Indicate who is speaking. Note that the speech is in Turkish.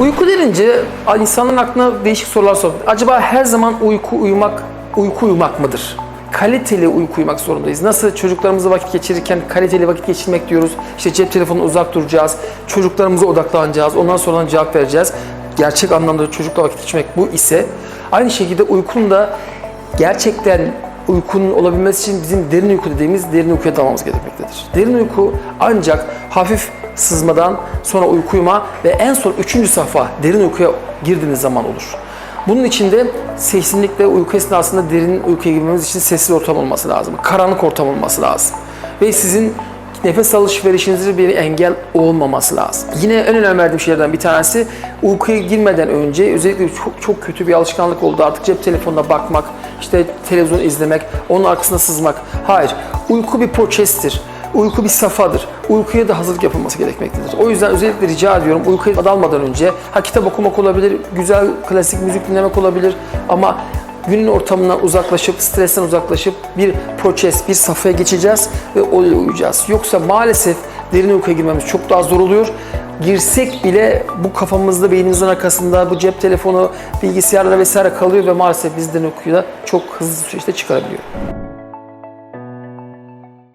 Speaker 1: Uyku denince insanın aklına değişik sorular soruyor. Acaba her zaman uyku uyumak, uyku uyumak mıdır? Kaliteli uyku uyumak zorundayız. Nasıl çocuklarımızla vakit geçirirken kaliteli vakit geçirmek diyoruz. İşte cep telefonuna uzak duracağız. Çocuklarımıza odaklanacağız. Ondan sonra cevap vereceğiz. Gerçek anlamda çocukla vakit geçirmek bu ise aynı şekilde uykunun da gerçekten uykunun olabilmesi için bizim derin uyku dediğimiz derin uykuya dalmamız gerekmektedir. Derin uyku ancak hafif sızmadan sonra uyku ve en son üçüncü safa derin uykuya girdiğiniz zaman olur. Bunun için de kesinlikle uyku esnasında derin uykuya girmemiz için sessiz ortam olması lazım. Karanlık ortam olması lazım. Ve sizin nefes alışverişinizde bir engel olmaması lazım. Yine en önemli verdiğim şeylerden bir tanesi uykuya girmeden önce özellikle çok çok kötü bir alışkanlık oldu artık cep telefonuna bakmak, işte televizyon izlemek, onun arkasına sızmak. Hayır, uyku bir prosestir. Uyku bir safadır. Uykuya da hazırlık yapılması gerekmektedir. O yüzden özellikle rica ediyorum uykuya dalmadan önce ha kitap okumak olabilir, güzel klasik müzik dinlemek olabilir ama günün ortamından uzaklaşıp, stresten uzaklaşıp bir proses, bir safhaya geçeceğiz ve öyle uyuyacağız. Yoksa maalesef derin uykuya girmemiz çok daha zor oluyor. Girsek bile bu kafamızda, beynimizin arkasında bu cep telefonu, bilgisayarlar vesaire kalıyor ve maalesef bizden uykuyu da çok hızlı süreçte çıkarabiliyor.